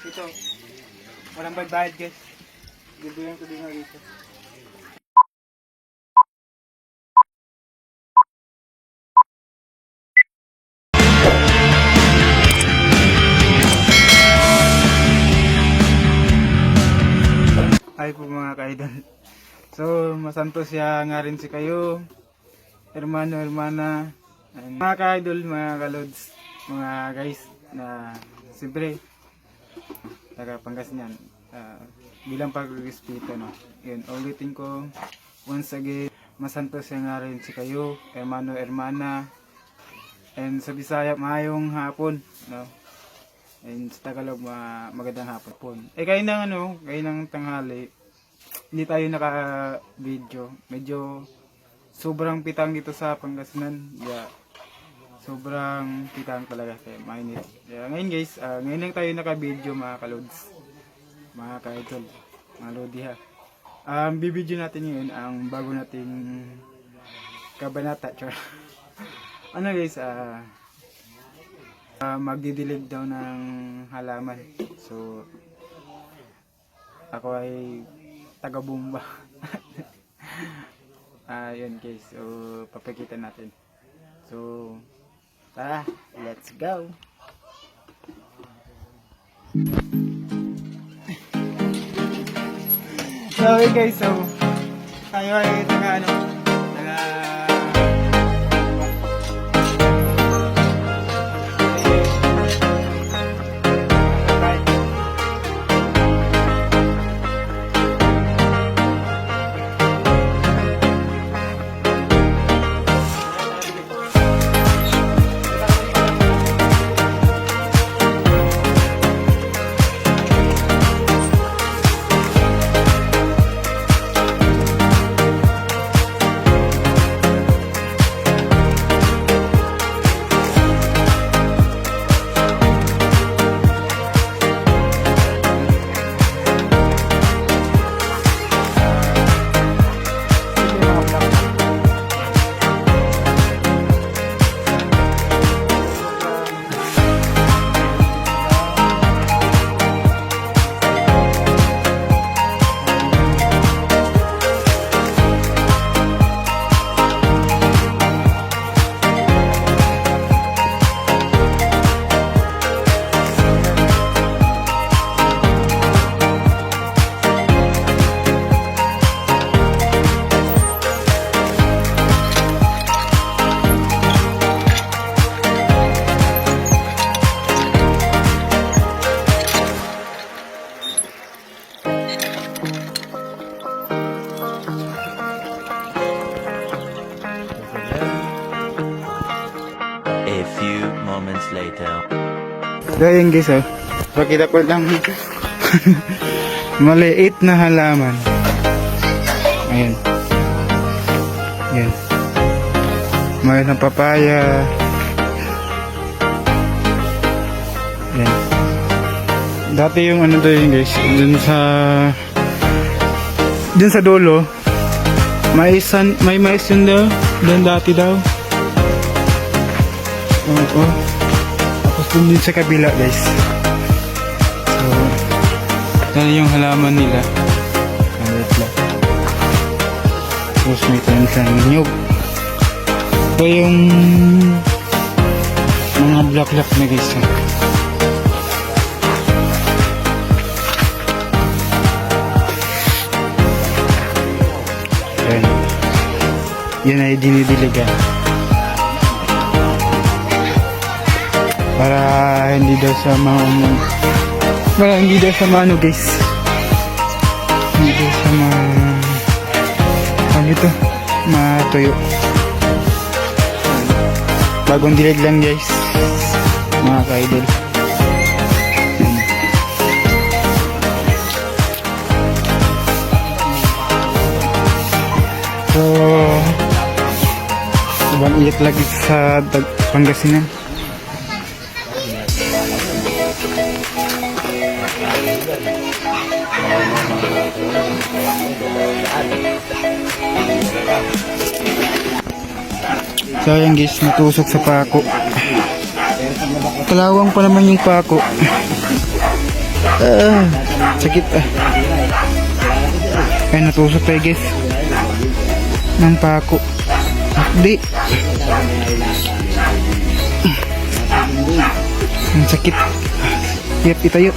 Ito. Walang bayad guys. Bibigyan ko din dito. Ay po mga kaidol. So, masanto siya nga rin si kayo. Hermano, hermana. Ayun. Mga ka-idol, mga kalods, mga guys na siyempre taga Pangasinan. ah, bilang pag-respeto, no. Yun, ulitin ko once again, masanto siya nga rin si kayo, hermano, hermana. And sa Bisaya, mayong hapon, no. And sa Tagalog, ma magandang hapon po. Eh, kayo ng ano, kayo ng tanghali, hindi tayo naka-video. Medyo sobrang pitang dito sa Pangasinan. Yeah. Sobrang pitang talaga kaya mainit. Yeah, ngayon guys, ah, ngayon lang tayo naka-video mga kalods. Mga ka-idol. Mga lodi ha. Um, bibidyo natin ngayon ang bago nating kabanata. Char. ano guys, ah ah, magdidilig daw ng halaman. So, ako ay taga-bumba. Ah, yun guys. So, papakita natin. So, tara, let's go. So, guys, so, tayo ay taga ano, moments later. Yun guys, oh. Pakita ko lang. Maliit na halaman. Ayan. Ayan. Mayroon ng papaya. Ayan. Dati yung ano daw yun guys, dun sa dun sa dulo, may san, may mais yun daw, dun dati daw. Oo. Tapos dun sa kabila guys. So, yan yung halaman nila. Wait lang. Tapos may tanim sa nyug. Ito yung mga black-black na guys. Yan. Yan ay dinidiligan. Para hindi daw sa mga para hindi daw sa mga ano guys. Hindi daw sa mga ano ito? Matuyo. Bagong dilig lang guys. Mga ka-idol. So ibang iyat lagi sa Pangasinan So ayan guys, natusok sa pako. Kalawang pa naman yung pako. Ah, sakit ah. Ay, natusok tayo guys. Ng pako. Di. Ang sakit. Yap, itayo.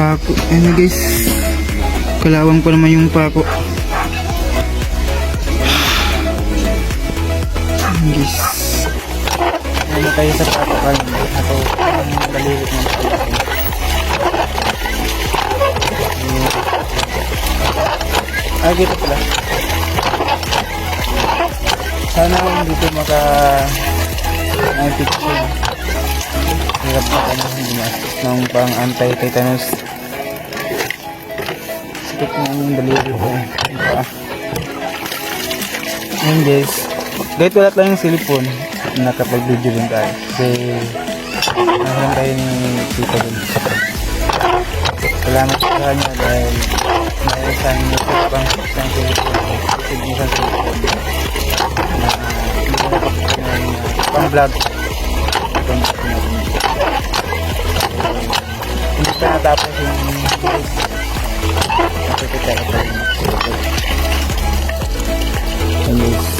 Napako. Ano guys. Kalawang pa naman yung pako. Ayan, guys. Ano tayo sa pako kanina? Ako, ang dalilit ng pako. Ah, dito pala. Sana dito maka ang picture. Hirap na ng pang anti-tetanus. Sakit na yung daliri ko. Ayun guys. Dahil wala tayong cellphone, nakapag-video din tayo. Kasi, nakaroon tayo ni Tita dun. Salamat sa kanya dahil may isang YouTube pang isang cellphone. Isang cellphone. Na pang vlog. Ito na natin. Hindi pa natapos yung. Nakikita ko pa rin. Ayun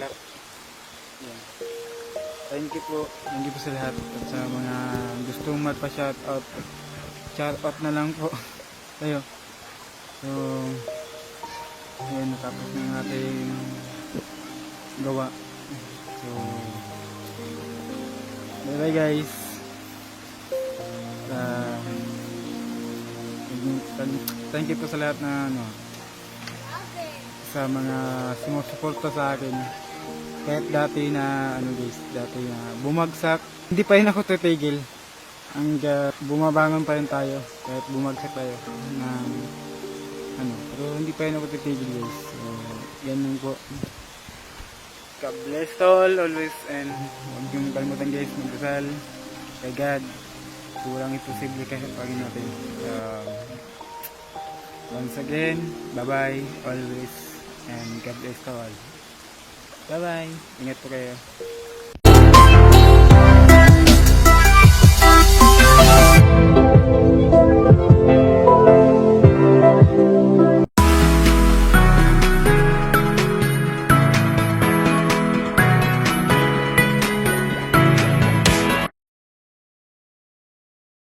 bulaklak. Yan. Thank you po. Thank you po sa lahat at sa mga gustong magpa-shoutout. Shoutout na lang po. Tayo. So, ayun, natapos na yung ating gawa. So, bye bye guys. Um, thank you po sa lahat na ano, sa mga sumusuporta sa akin. Kahit dati na, ano guys, dati na bumagsak, hindi pa rin ako titigil. Hanggang bumabangon pa rin tayo, kahit bumagsak tayo ng ano, pero hindi pa rin ako titigil guys. So, ganun po. God bless all always and huwag niyong kalimutan guys magdasal kay God. Kurang imposible kasi pagin natin. So, once again, bye-bye always and God bless all. Bye-bye. Ingat po kayo.